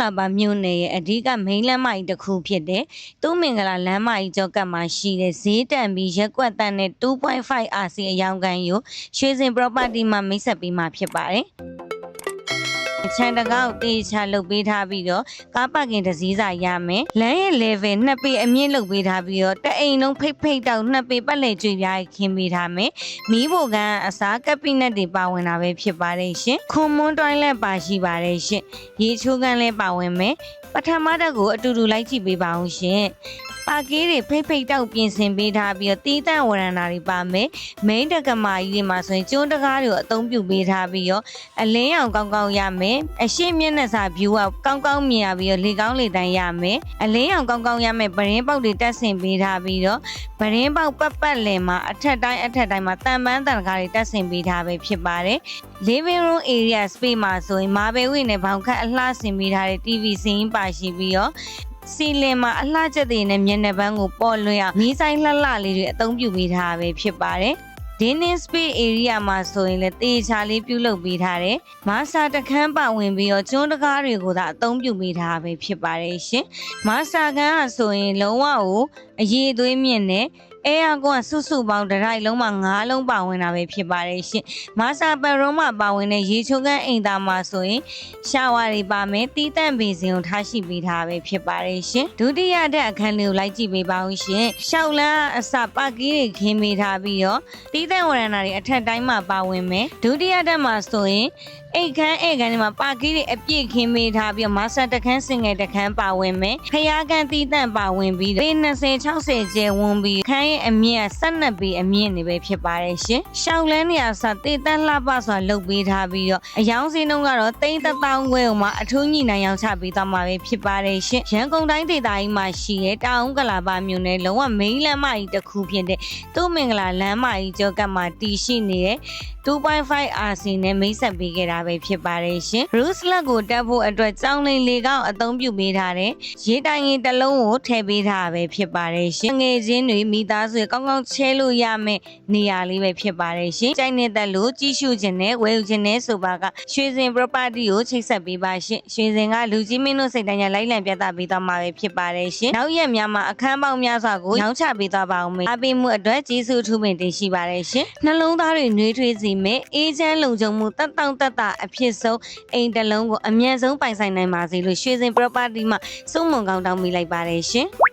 လာပါမြို့နယ်ရဲ့အဓိကမိန်းလမ်းမကြီးတစ်ခုဖြစ်တဲ့တူးမင်္ဂလာလမ်းမကြီးကျောက်ကပ်မှာရှိတဲ့ဈေးတန်ပြီးရက်ကွက်တန်နဲ့2.5 RC အယောင်ကန်ကိုရွှေစင် property မှာမိတ်ဆက်ပေးမှာဖြစ်ပါတယ် ချန်တကောက်တေချာလုတ်ပေးထားပြီးတော့ကားပါကင်တစ်စီးစာရမယ်လမ်းရဲ့ level နှစ်ပေအမြင့်လုတ်ပေးထားပြီးတော့တအိမ်လုံးဖိတ်ဖိတ်တောက်နှစ်ပေပတ်လည်ကျွေပြားခင်းပေးထားမယ်မီးဖိုကန်အစားကပ်ပိနက်တွေပါဝင်တာပဲဖြစ်ပါတယ်ရှင်ခွန်မွန်းတွိုင်းလက်ပါရှိပါတယ်ရှင်ရေချိုးကန်လည်းပါဝင်မယ်ပထမတက်ကိုအတူတူလိုက်ကြည့်ပေးပါအောင်ရှင် ပါကီးတွေဖိတ်ဖိတ်တောက်ပြင်ဆင်ပေးထားပြီးတော့တီးတန့်ဝရဏာတွေပါမယ်မိန်းတက္ကမကြီးတွေမှာဆိုရင်ကျွန်းတကားတွေကိုအသုံးပြုပေးထားပြီးတော့အလင်းရောင်ကောင်းကောင်းရမယ်အရှိမျက်နှာစာ view ကကောင်းကောင်းမြင်ရပြီးတော့လေကောင်းလေတန်းရမယ်အလင်းရောင်ကောင်းကောင်းရမယ်ပရင်းပေါက်တွေတက်ဆင်ပေးထားပြီးတော့ပရင်းပေါက်ပတ်ပတ်လည်မှာအထက်တိုင်းအထက်တိုင်းမှာတန်ပန်းတန်ကားတွေတက်ဆင်ပေးထားပဲဖြစ်ပါတယ် living room area space မှာဆိုရင်မာဘယ်ဝိနဲ့ဘောင်ခတ်အလှဆင်ပေးထားတဲ့ TV စင်းပါရှိပြီးတော့ စီလင်မှာအလှချက်တွေနဲ့မျက်နှာပန်းကိုပေါ်လွင်အောင်မီးဆိုင်လှလှလေးတွေအသုံးပြုပေးထားပဲဖြစ်ပါတယ်။ dining space area မှာဆိုရင်လည်းတေချာလေးပြုလုပ်ပေးထားတယ်။မာစတာတခန်းပါဝင်ပြီးတော့ကျွန်းတကားတွေကိုသာအသုံးပြုပေးထားပဲဖြစ်ပါတယ်ရှင်။မာစတာခန်းကဆိုရင်လုံးဝကိုအရေးအသွေးမြင့်နဲ့ အဲအကွန်ဆုစုပေါင်းတစ်ထိုက်လုံးမှာ9လုံးပါဝင်တာပဲဖြစ်ပါတယ်ရှင်။မာစာပရုံးမှာပါဝင်တဲ့ရေချိုးကန်းအိမ်သားမှာဆိုရင်ရှာဝါတွေပါမယ်တီးတန့်ဘေစင်ကိုထားရှိပေးထားပဲဖြစ်ပါတယ်ရှင်။ဒုတိယတက်အခန်းလေးကိုလိုက်ကြည့်ပေးပါဦးရှင်။ရှောက်လန်းအစပါကီးတွေခင်းပေးထားပြီးတော့တီးတန့်ဝရဏာတွေအထက်တိုင်းမှာပါဝင်မယ်။ဒုတိယတက်မှာဆိုရင်အိတ်ခမ်းအိတ်ခမ်းတွေမှာပါကီးတွေအပြည့်ခင်းပေးထားပြီးတော့မာဆာတခန်းစင်ငယ်တခန်းပါဝင်မယ်။ဖျားကန်တီးတန့်ပါဝင်ပြီးပေ20 60ကျဲဝန်းပြီးခန်းရဲ့အမြင့်က12ပေအမြင့်နေပဲဖြစ်ပါတယ်ရှင်။ရှောက်လန်းနေရာစတေးတန့်လှပစွာလုပ်ပေးထားပြီးတော့အယောင်စင်းတုံးကတော့တိန်းတစ်တောင်းခွဲကိုမှအထူးညှိနှိုင်းရောင်းချပေးသွားမှာပဲဖြစ်ပါတယ်ရှင်။ရန်ကုန်တိုင်းဒေသကြီးမှာရှိတဲ့တောင်ကလာပါမြို့နယ်လုံးဝမိန်းလမ်းမကြီးတစ်ခုဖြစ်တဲ့သူ့မင်္ဂလာလမ်းမကြီးကျောက်ကပ်မှာတည်ရှိနေတဲ့2.5 RC နဲ့မိတ်ဆက်ပေးခဲ့တာပဲဖြစ်ပါတယ်ရှင်။ Bruce Lut ကိုတက်ဖို့အတွက်ကြောင်းလိန်လေကောက်အသုံးပြုပေးထားတဲ့ရေတိုင်ရင်တစ်လုံးကိုထည့်ပေးထားတာပဲဖြစ်ပါတယ်ရှင်။ငွေချင်းတွေမိသားစုကောင်းကောင်းချဲလို့ရမယ့်နေရာလေးပဲဖြစ်ပါတယ်ရှင်။ကြိုက်နေတဲ့လို့ကြီးစုခြင်းနဲ့ဝယ်ယူခြင်းနဲ့ဆိုပါကရွှေစင် property ကိုချိတ်ဆက်ပေးပါရှင်။ရွှေစင်ကလူကြီးမင်းတို့စိတ်တိုင်းရလိုက်လံပြသပေးသွားမှာပဲဖြစ်ပါတယ်ရှင်။နောက်ရက်များမှာအခန်းပေါင်းများစွာကိုရောင်းချပေးသွားပါအောင်မေ။အပေးမှုအတွက်ကျေးဇူးအထူးပင်တင်ရှိပါတယ်ရှင်။နှလုံးသားတွေနှွေးထွေးစေမယ့်အေးချမ်းလုံခြုံမှုတတ်တောင့်တတ်တာအဖြစ်ဆုံးအိမ်တစ်လုံးကိုအမြန်ဆုံးပိုင်ဆိုင်နိုင်ပါစေလို့ရွှေစင် property မှာစုံမုံကောင်းတောင်းမိလိုက်ပါတယ်ရှင်။